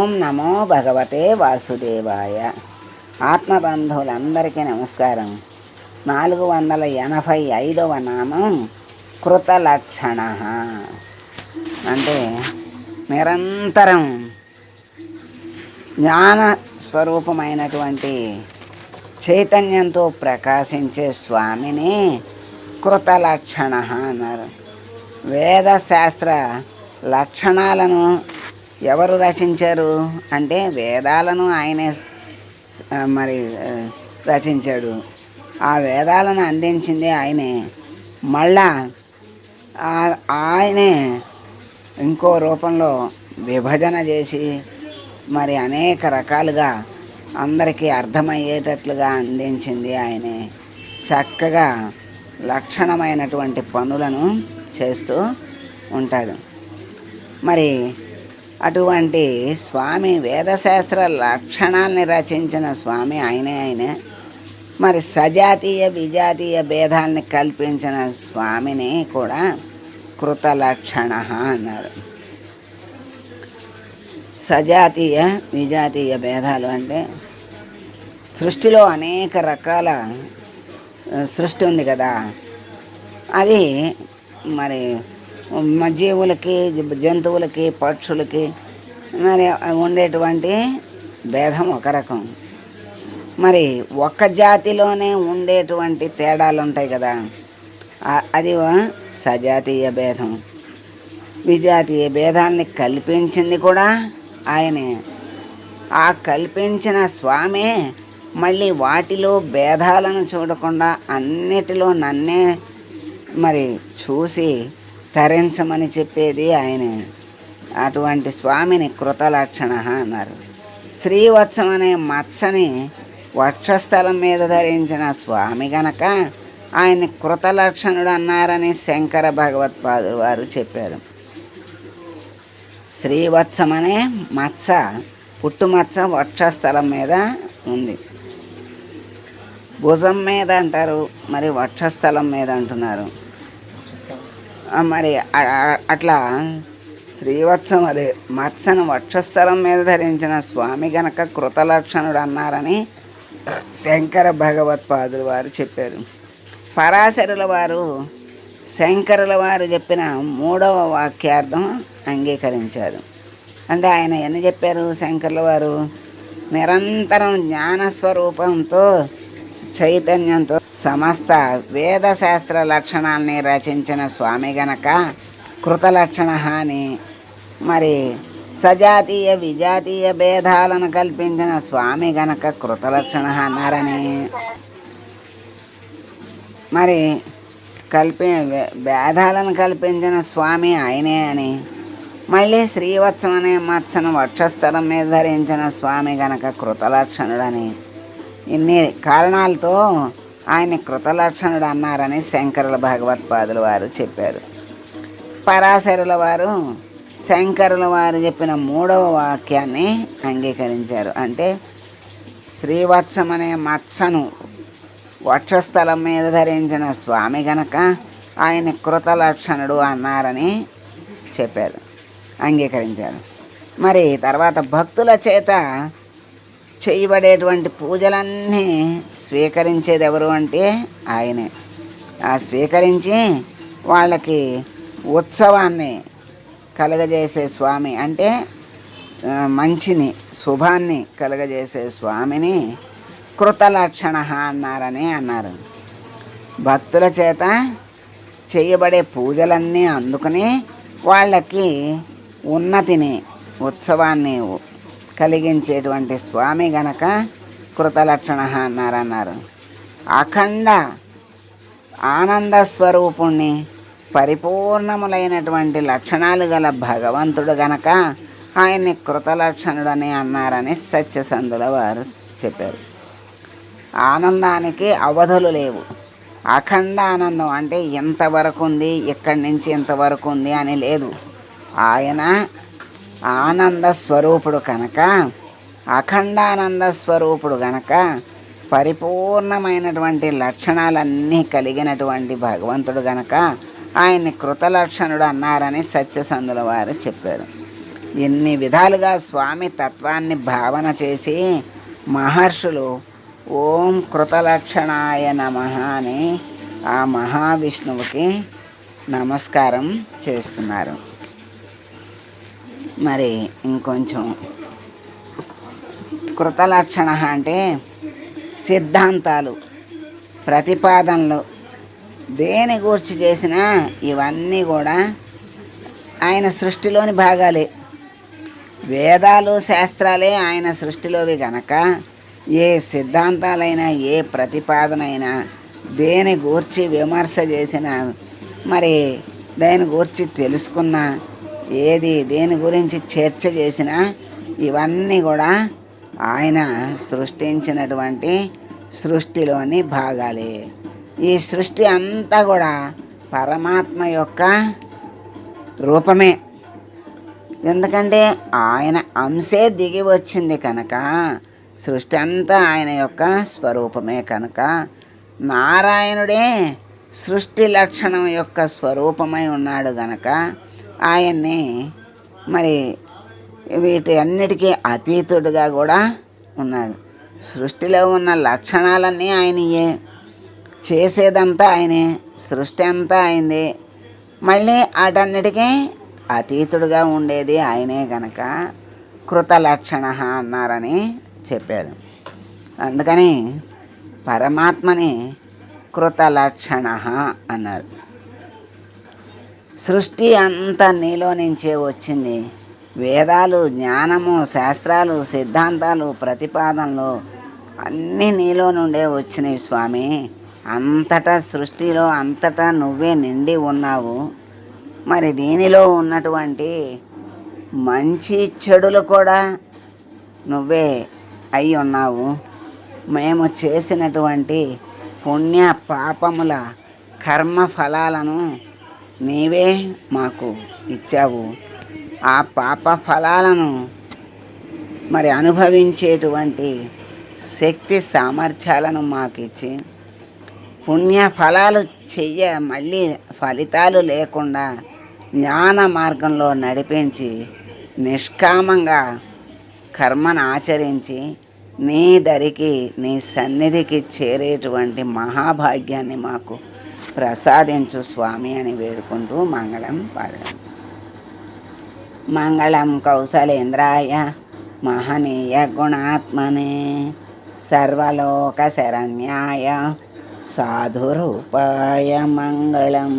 ఓం నమో భగవతే వాసుదేవాయ. ఆత్మబంధువులందరికీ నమస్కారం. నాలుగు వందల ఎనభై ఐదవ నామం కృతలక్షణ. అంటే నిరంతరం జ్ఞాన స్వరూపమైనటువంటి చైతన్యంతో ప్రకాశించే స్వామిని కృతలక్షణ అన్నారు. వేదశాస్త్ర లక్షణాలను ఎవరు రచించారు అంటే వేదాలను ఆయనే మరి రచించాడు. ఆ వేదాలను అందించింది ఆయనే. మళ్ళా ఆయనే ఇంకో రూపంలో విభజన చేసి మరి అనేక రకాలుగా అందరికీ అర్థమయ్యేటట్లుగా అందించింది ఆయనే. చక్కగా లక్షణమైనటువంటి పనులను చేస్తూ ఉంటాడు. మరి అటువంటి స్వామి వేదశాస్త్ర లక్షణాల్ని రచించిన స్వామి ఆయనే ఆయనే. మరి సజాతీయ విజాతీయ భేదాల్ని కల్పించిన స్వామిని కూడా కృతలక్షణ అన్నారు. సజాతీయ విజాతీయ భేదాలు అంటే సృష్టిలో అనేక రకాల సృష్టి ఉంది కదా. అది మరి జీవులకి జంతువులకి పక్షులకి మరి ఉండేటువంటి భేదం ఒక రకం. మరి ఒక్క జాతిలోనే ఉండేటువంటి తేడాలు ఉంటాయి కదా అది సజాతీయ భేదం. విజాతీయ భేదాల్ని కల్పించింది కూడా ఆయనే. ఆ కల్పించిన స్వామి మళ్ళీ వాటిలో భేదాలను చూడకుండా అన్నిటిలో నన్నే మరి చూసి తరించమని చెప్పేది ఆయనే. అటువంటి స్వామిని కృతలక్షణ అన్నారు. శ్రీవత్సం అనే మత్సని వక్షస్థలం మీద ధరించిన స్వామి గనక ఆయన్ని కృతలక్షణుడు అన్నారని శంకర భగవత్పాదులు వారు చెప్పారు. శ్రీవత్సం అనే మత్స పుట్టుమచ్చ వక్షస్థలం మీద ఉంది. భుజం మీద అంటారు మరి వక్షస్థలం మీద అంటున్నారు. మరి అట్లా శ్రీవత్సం అదే మత్సను వక్షస్థలం మీద ధరించిన స్వామి గనక కృతలక్షణుడు అన్నారని శంకర భగవత్పాదులు వారు చెప్పారు. పరాశరుల వారు శంకరుల వారు చెప్పిన మూడవ వాక్యార్థం అంగీకరించారు. అంటే ఆయన ఎన్ని చెప్పారు శంకరుల వారు? నిరంతరం జ్ఞానస్వరూపంతో చైతన్యంతో సమస్త వేదశాస్త్ర లక్షణాల్ని రచించిన స్వామి గనక కృతలక్షణ అని మరి సజాతీయ విజాతీయ భేదాలను కల్పించిన స్వామి గనక కృతలక్షణ అన్నారని మరి కల్పి భేదాలను కల్పించిన స్వామి ఆయనే అని మళ్ళీ శ్రీవత్సం అనే మత్సను వక్షస్థలం మీద ధరించిన స్వామి గనక కృతలక్షణుడని ఇన్ని కారణాలతో ఆయన కృతలక్షణుడు అన్నారని శంకరుల భగవత్పాదుల వారు చెప్పారు. పరాశరుల వారు శంకరుల వారు చెప్పిన మూడవ వాక్యాన్ని అంగీకరించారు. అంటే శ్రీవత్సం అనే మత్సను వక్షస్థలం మీద ధరించిన స్వామి గనక ఆయన కృతలక్షణుడు అన్నారని చెప్పారు అంగీకరించారు. మరి తర్వాత భక్తుల చేత చేయబడేటువంటి పూజలన్నీ స్వీకరించేది ఎవరు అంటే ఆయనే. ఆ స్వీకరించి వాళ్ళకి ఉత్సవాన్ని కలగజేసే స్వామి అంటే మంచిని శుభాన్ని కలగజేసే స్వామిని కృతలక్షణ అన్నారని అన్నారు. భక్తుల చేత చేయబడే పూజలన్నీ అందుకుని వాళ్ళకి ఉన్నతిని ఉత్సవాన్ని కలిగించేటువంటి స్వామి గనక కృతలక్షణ అన్నారన్నారు. అఖండ ఆనంద స్వరూపుణ్ణి పరిపూర్ణములైనటువంటి లక్షణాలు గల భగవంతుడు గనక ఆయన్ని కృతలక్షణుడని అన్నారని సత్యసంధుల వారు చెప్పారు. ఆనందానికి అవధులు లేవు. అఖండ ఆనందం అంటే ఎంతవరకు ఉంది ఎక్కడి నుంచి ఎంతవరకు ఉంది అని లేదు. ఆయన ఆనంద స్వరూపుడు కనుక అఖండానంద స్వరూపుడు గనక పరిపూర్ణమైనటువంటి లక్షణాలన్నీ కలిగినటువంటి భగవంతుడు గనక ఆయన్ని కృతలక్షణుడు అన్నారని సత్యసంధుల వారు చెప్పారు. ఎన్ని విధాలుగా స్వామి తత్వాన్ని భావన చేసి మహర్షులు ఓం కృతలక్షణాయ నమ అని ఆ మహావిష్ణువుకి నమస్కారం చేస్తున్నారు. మరి ఇంకొంచెం కృతలక్షణ అంటే సిద్ధాంతాలు ప్రతిపాదనలు దేని గూర్చి చేసినా ఇవన్నీ కూడా ఆయన సృష్టిలోని భాగాలే. వేదాలు శాస్త్రాలే ఆయన సృష్టిలోవి గనక ఏ సిద్ధాంతాలైనా ఏ ప్రతిపాదనైనా దేని గూర్చి విమర్శ చేసినా మరి దేని గూర్చి తెలుసుకున్నా ఏది దేని గురించి చర్చ చేసినా ఇవన్నీ కూడా ఆయన సృష్టించినటువంటి సృష్టిలోని భాగాలే. ఈ సృష్టి అంతా కూడా పరమాత్మ యొక్క రూపమే. ఎందుకంటే ఆయన అంశే దిగి వచ్చింది కనుక సృష్టి అంతా ఆయన యొక్క స్వరూపమే కనుక నారాయణుడే సృష్టి లక్షణం యొక్క స్వరూపమై ఉన్నాడు గనక ఆయన్ని మరి వీటి అన్నిటికీ అతీతుడుగా కూడా ఉన్నాడు. సృష్టిలో ఉన్న లక్షణాలన్నీ ఆయనయే. చేసేదంతా ఆయనే. సృష్టి అంతా ఆయనదే మళ్ళీ వాటన్నిటికీ అతీతుడుగా ఉండేది ఆయనే కనుక కృత లక్షణ అన్నారని చెప్పారు. అందుకని పరమాత్మని కృత లక్షణ అన్నారు. సృష్టి అంతా నీలో నుంచే వచ్చింది. వేదాలు జ్ఞానము శాస్త్రాలు సిద్ధాంతాలు ప్రతిపాదనలు అన్నీ నీలో నుండే వచ్చినాయి స్వామి. అంతటా సృష్టిలో అంతటా నువ్వే నిండి ఉన్నావు. మరి దీనిలో ఉన్నటువంటి మంచి చెడులు కూడా నువ్వే అయి ఉన్నావు. మేము చేసినటువంటి పుణ్య పాపముల కర్మ ఫలాలను నీవే మాకు ఇచ్చావు. ఆ పాప ఫలాలను మరి అనుభవించేటువంటి శక్తి సామర్థ్యాలను మాకు ఇచ్చి పుణ్య ఫలాలు చెయ్య మళ్ళీ ఫలితాలు లేకుండా జ్ఞాన మార్గంలో నడిపించి నిష్కామంగా కర్మను ఆచరించి నీ దరికి నీ సన్నిధికి చేరేటువంటి మహాభాగ్యాన్ని మాకు ప్రసాదించు స్వామి అని వేడుకుంటూ మంగళం పాడాం మంగళం కౌశలేంద్రాయ మహనీయ గుణాత్మనే సర్వలోక శరణ్యాయ సాధురూపాయ మంగళం.